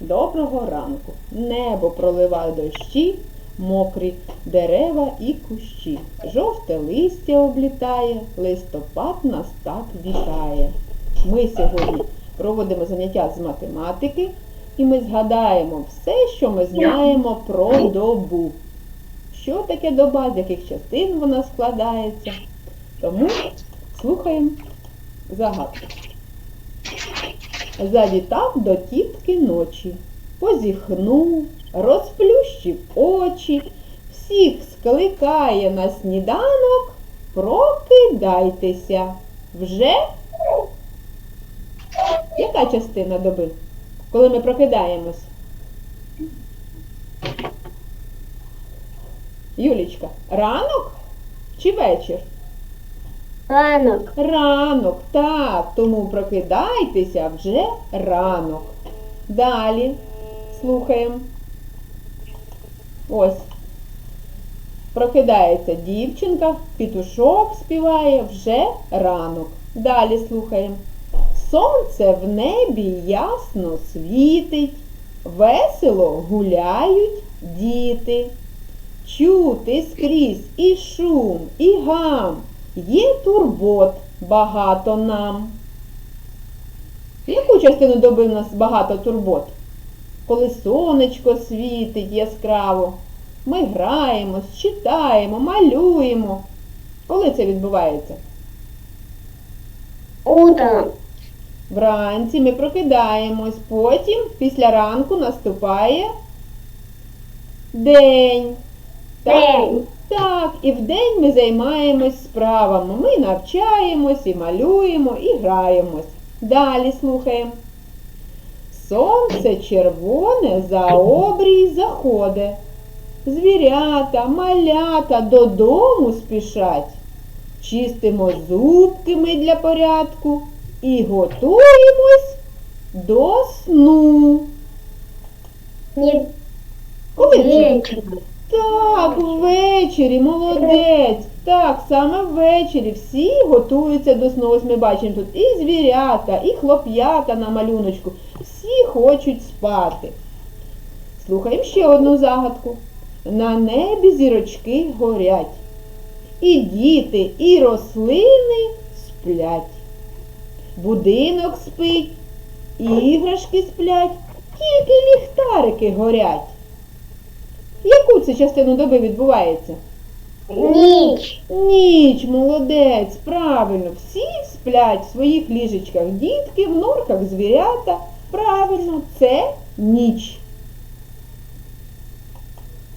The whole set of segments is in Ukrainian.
Доброго ранку. Небо проливає дощі, мокрі дерева і кущі. Жовте листя облітає, листопад нас так вітає. Ми сьогодні проводимо заняття з математики і ми згадаємо все, що ми знаємо про добу. Що таке доба, з яких частин вона складається. Тому слухаємо загадку. Завітав до тітки ночі, позіхнув, розплющив очі, всіх скликає на сніданок, прокидайтеся. Вже? Яка частина доби, коли ми прокидаємось? Юлічка, ранок чи вечір? Ранок. Ранок, так, тому прокидайтеся вже ранок. Далі слухаємо. Ось. Прокидається дівчинка, пітушок співає вже ранок. Далі слухаємо. Сонце в небі ясно світить, весело гуляють діти. Чути скрізь і шум, і гам. Є турбот багато нам. Яку частину доби в нас багато турбот? Коли сонечко світить яскраво, ми граємось, читаємо, малюємо. Коли це відбувається? Утром. Вранці ми прокидаємось, потім після ранку наступає день. Так? День. Так, і вдень ми займаємось справами. Ми навчаємось і малюємо, і граємось. Далі слухаємо. Сонце червоне за обрій заходе. Звірята, малята додому спішать. Чистимо зубки ми для порядку і готуємось до сну. Не Коли. Так, ввечері, молодець. Так, саме ввечері всі готуються до сну. Ось ми бачимо тут і звірята, і хлоп'ята на малюночку. Всі хочуть спати. Слухаємо ще одну загадку. На небі зірочки горять. І діти, і рослини сплять. Будинок спить, іграшки сплять, тільки ліхтарики горять. Яку це частину доби відбувається? Ніч. Ніч, молодець, правильно, всі сплять в своїх ліжечках. Дітки, в норках звірята. Правильно, це ніч.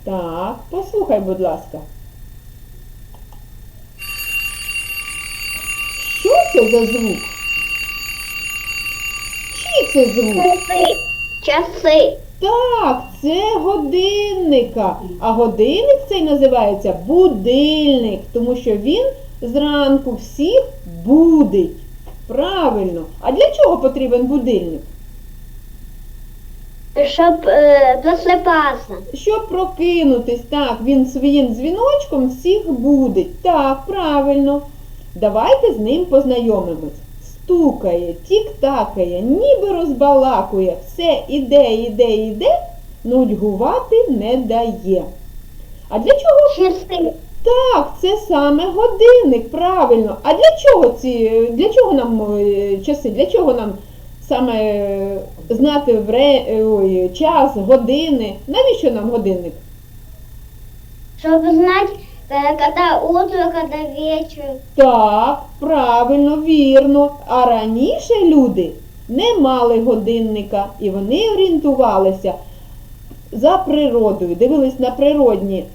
Так, послухай, будь ласка. Що це за звук? Чий це звук? Часи. Часи. Так, це годинника. А годинник цей називається будильник, тому що він зранку всіх будить. Правильно. А для чого потрібен будильник? Щоб е, просипатися. Щоб прокинутись, так, він своїм дзвіночком всіх будить. Так, правильно. Давайте з ним познайомимось. Стукає, тік-такає, ніби розбалакує, все іде, іде, іде, нудьгувати не дає. А для чого? Часи. Так, це саме годинник, правильно. А для чого ці, для чого нам е, часи? Для чого нам саме е, знати вре, е, ой, час, години? Навіщо нам годинник? Щоб знати, коли утро, коли вечір. Так, правильно, вірно. А раніше люди не мали годинника і вони орієнтувалися за природою, дивились на природні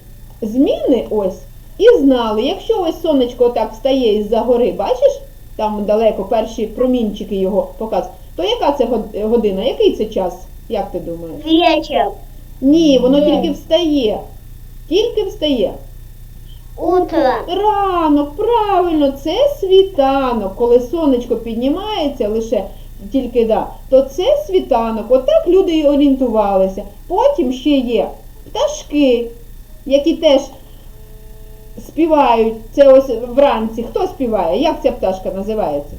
зміни ось і знали, якщо ось сонечко так встає із-за гори, бачиш, там далеко перші промінчики його показують, то яка це година, який це час? Як ти думаєш? Вечір. Ні, воно День. тільки встає. Тільки встає. Утро. Ранок, правильно, це світанок. Коли сонечко піднімається лише тільки да, то це світанок. Отак люди і орієнтувалися. Потім ще є пташки, які теж співають. Це ось вранці. Хто співає? Як ця пташка називається?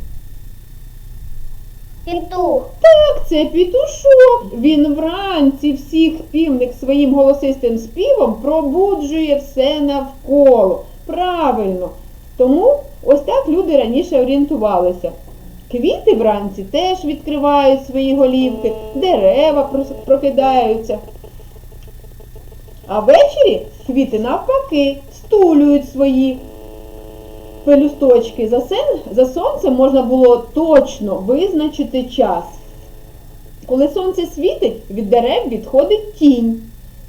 Петух. Так, це пітушок. Він вранці всіх півник своїм голосистим співом пробуджує все навколо. Правильно. Тому ось так люди раніше орієнтувалися. Квіти вранці теж відкривають свої голівки, дерева прокидаються. А ввечері квіти навпаки стулюють свої пелюсточки. За, сен, за сонцем можна було точно визначити час. Коли сонце світить, від дерев відходить тінь.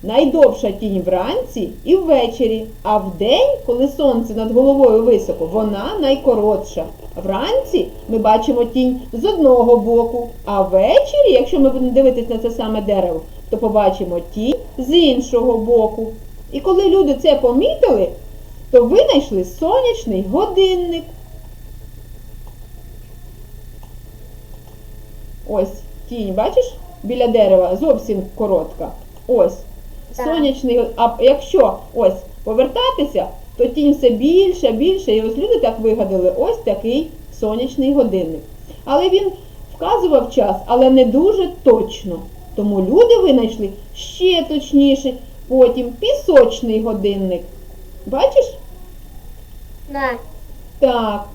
Найдовша тінь вранці і ввечері, а вдень, коли сонце над головою високо, вона найкоротша. Вранці ми бачимо тінь з одного боку, а ввечері, якщо ми будемо дивитися на це саме дерево, то побачимо тінь з іншого боку. І коли люди це помітили, то винайшли сонячний годинник. Ось тінь, бачиш, біля дерева зовсім коротка. Ось. Так. Сонячний, а якщо ось повертатися, то тінь все більше, більше. І ось люди так вигадали ось такий сонячний годинник. Але він вказував час, але не дуже точно. Тому люди винайшли ще точніше, потім пісочний годинник. Бачиш? Да. Так.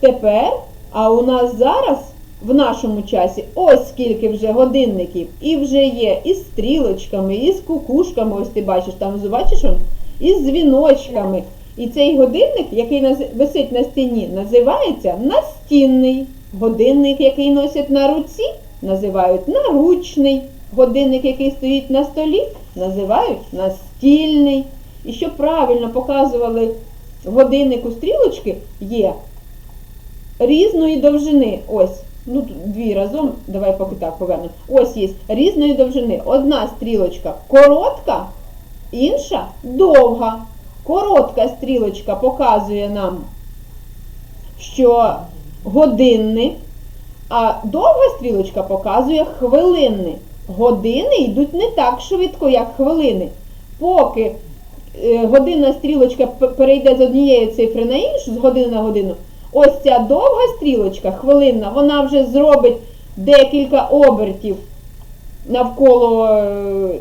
Тепер, а у нас зараз в нашому часі ось скільки вже годинників. І вже є із стрілочками, і з кукушками, ось ти бачиш, там бачиш он, і з дзвіночками. І цей годинник, який висить на стіні, називається настінний. Годинник, який носять на руці, називають наручний. Годинник, який стоїть на столі, називають настільний. І щоб правильно показували годиннику стрілочки, є різної довжини. Ось, ну дві разом, давай поки так повернемо. Ось є різної довжини. Одна стрілочка коротка, інша довга. Коротка стрілочка показує нам, що годинник, а довга стрілочка показує хвилини. Години йдуть не так швидко, як хвилини. Поки годинна стрілочка перейде з однієї цифри на іншу, з години на годину, ось ця довга стрілочка, хвилинна, вона вже зробить декілька обертів навколо, е,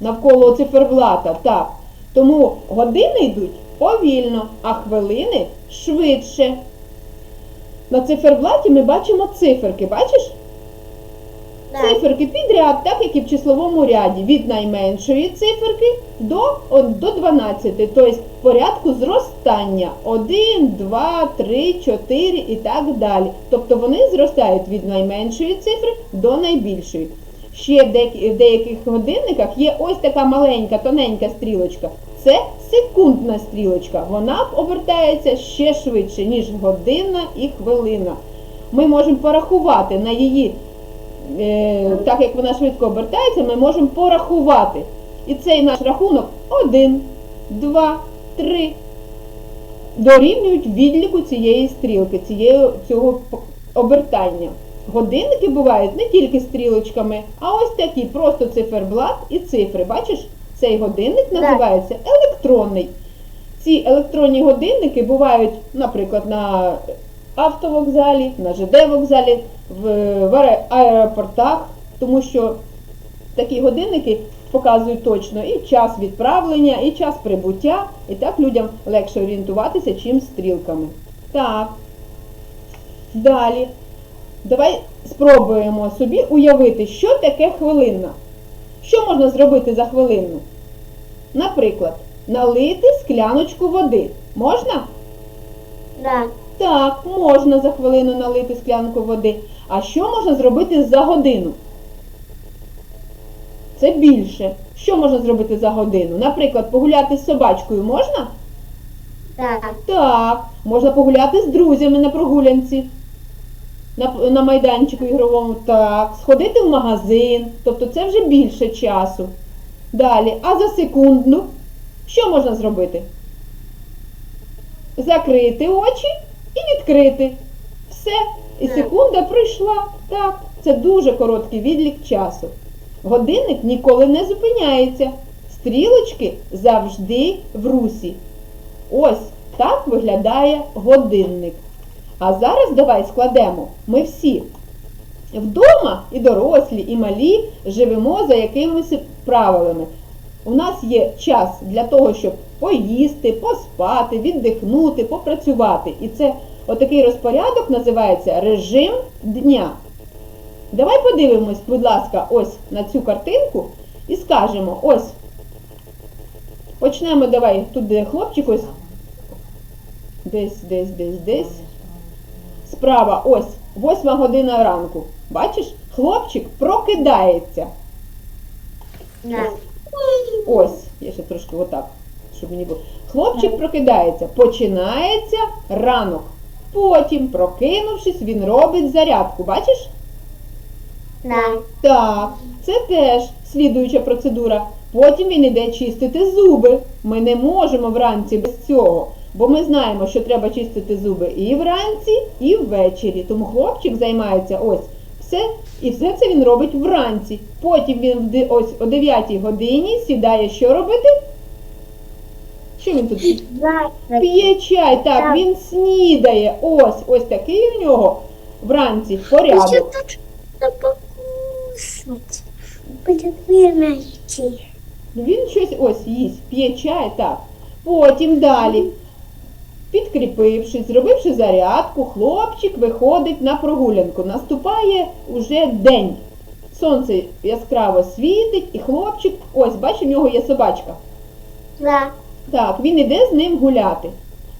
навколо циферблата. Так. Тому години йдуть повільно, а хвилини швидше. На циферблаті ми бачимо циферки, бачиш? Циферки підряд, так як і в числовому ряді, від найменшої циферки до, до 12, тобто порядку зростання 1, 2, 3, 4 і так далі. Тобто вони зростають від найменшої цифри до найбільшої. Ще в деяких годинниках є ось така маленька, тоненька стрілочка. Це секундна стрілочка. Вона обертається ще швидше, ніж година і хвилина. Ми можемо порахувати на її так як вона швидко обертається, ми можемо порахувати. І цей наш рахунок 1, 2, 3 дорівнюють відліку цієї стрілки, цієї, цього обертання. Годинники бувають не тільки стрілочками, а ось такі, просто циферблат і цифри. Бачиш, цей годинник називається електронний. Ці електронні годинники бувають, наприклад, на автовокзалі, на ЖД вокзалі, в, аеропортах, тому що такі годинники показують точно і час відправлення, і час прибуття, і так людям легше орієнтуватися, чим стрілками. Так. Далі. Давай спробуємо собі уявити, що таке хвилина. Що можна зробити за хвилину? Наприклад, налити скляночку води. Можна? Да. Так, можна за хвилину налити склянку води. А що можна зробити за годину? Це більше. Що можна зробити за годину? Наприклад, погуляти з собачкою можна? Да. Так. Можна погуляти з друзями на прогулянці. На, на майданчику ігровому. Так. Сходити в магазин. Тобто це вже більше часу. Далі. А за секундну? Що можна зробити? Закрити очі і відкрити. Все. І секунда пройшла. Так. Це дуже короткий відлік часу. Годинник ніколи не зупиняється. Стрілочки завжди в русі. Ось так виглядає годинник. А зараз давай складемо. Ми всі вдома і дорослі, і малі живемо за якимись правилами. У нас є час для того, щоб поїсти, поспати, віддихнути, попрацювати. І це отакий розпорядок називається режим дня. Давай подивимось, будь ласка, ось на цю картинку і скажемо, ось. Почнемо давай, тут де хлопчик ось. Десь, десь, десь, десь. Справа, ось, восьма година ранку. Бачиш, хлопчик прокидається. Да. Ось, я ще трошки отак, щоб мені було. Хлопчик прокидається, починається ранок. Потім, прокинувшись, він робить зарядку. Бачиш? Да. Так, це теж слідуюча процедура. Потім він іде чистити зуби. Ми не можемо вранці без цього, бо ми знаємо, що треба чистити зуби і вранці, і ввечері. Тому хлопчик займається ось все, і все це він робить вранці. Потім він ось о 9 годині сідає що робити? Що він тут? П'є чай, так, він снідає. Ось, ось такий у нього вранці порядок. Він щось ось їсть, п'є чай, так. Потім далі, підкріпившись, зробивши зарядку, хлопчик виходить на прогулянку. Наступає уже день. Сонце яскраво світить, і хлопчик, ось, бачиш, у нього є собачка. Да. Так, він іде з ним гуляти.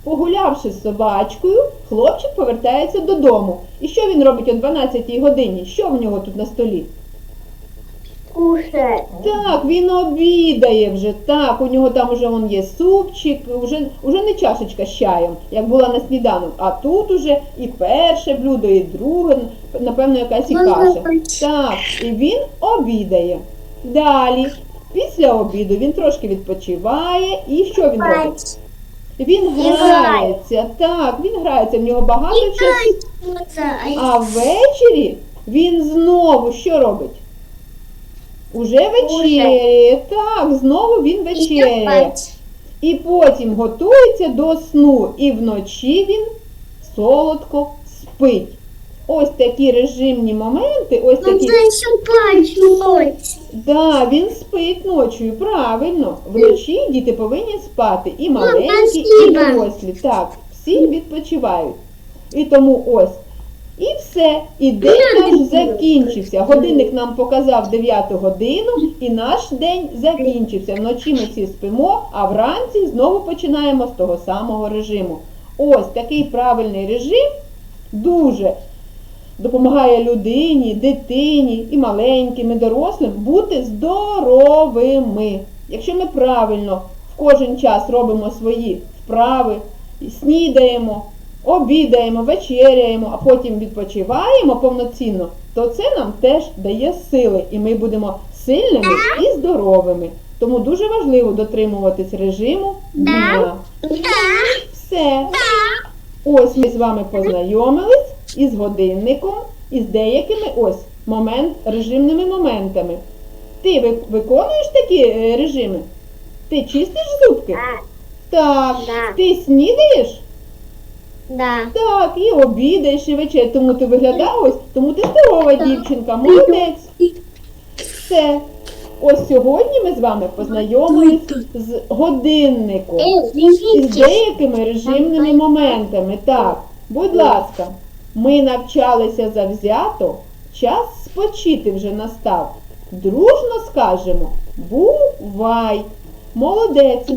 Погулявши з собачкою, хлопчик повертається додому. І що він робить о 12 годині? Що в нього тут на столі? Кушать. Так, він обідає вже. Так, у нього там уже он є супчик, уже, уже не чашечка з чаєм, як була на сніданок, а тут уже і перше блюдо, і друге, напевно, якась і каша. Так, і він обідає. Далі, після обіду він трошки відпочиває. І що він робить? Він грається. Так, він грається, в нього багато часу. А ввечері він знову що робить? Уже вечеряє. Так, знову він вечеряє. І потім готується до сну. І вночі він солодко спить. Ось такі режимні моменти, ось такі. еще спать Да, він спить ночою, правильно. Вночі діти повинні спати. І маленькі, і дорослі. Так, всі відпочивають. І тому ось. І все. І день наш закінчився. Годинник нам показав 9 годину, і наш день закінчився. Вночі ми всі спимо, а вранці знову починаємо з того самого режиму. Ось такий правильний режим дуже допомагає людині, дитині і маленьким, і дорослим бути здоровими. Якщо ми правильно в кожен час робимо свої вправи, снідаємо, обідаємо, вечеряємо, а потім відпочиваємо повноцінно, то це нам теж дає сили, і ми будемо сильними і здоровими. Тому дуже важливо дотримуватись режиму дня. Все. Ось ми з вами познайомились із годинником, і з деякими ось момент, режимними моментами. Ти виконуєш такі е, режими? Ти чистиш зубки? Так. Ти снідаєш? Да. Так, і обідаєш, і вечер. Тому ти виглядаєш, ось, тому ти здорова дівчинка, молодець. Все. Ось сьогодні ми з вами познайомились з годинником і з деякими режимними моментами. Так, будь ласка, ми навчалися завзято, час спочити вже настав. Дружно скажемо бувай! Молодець!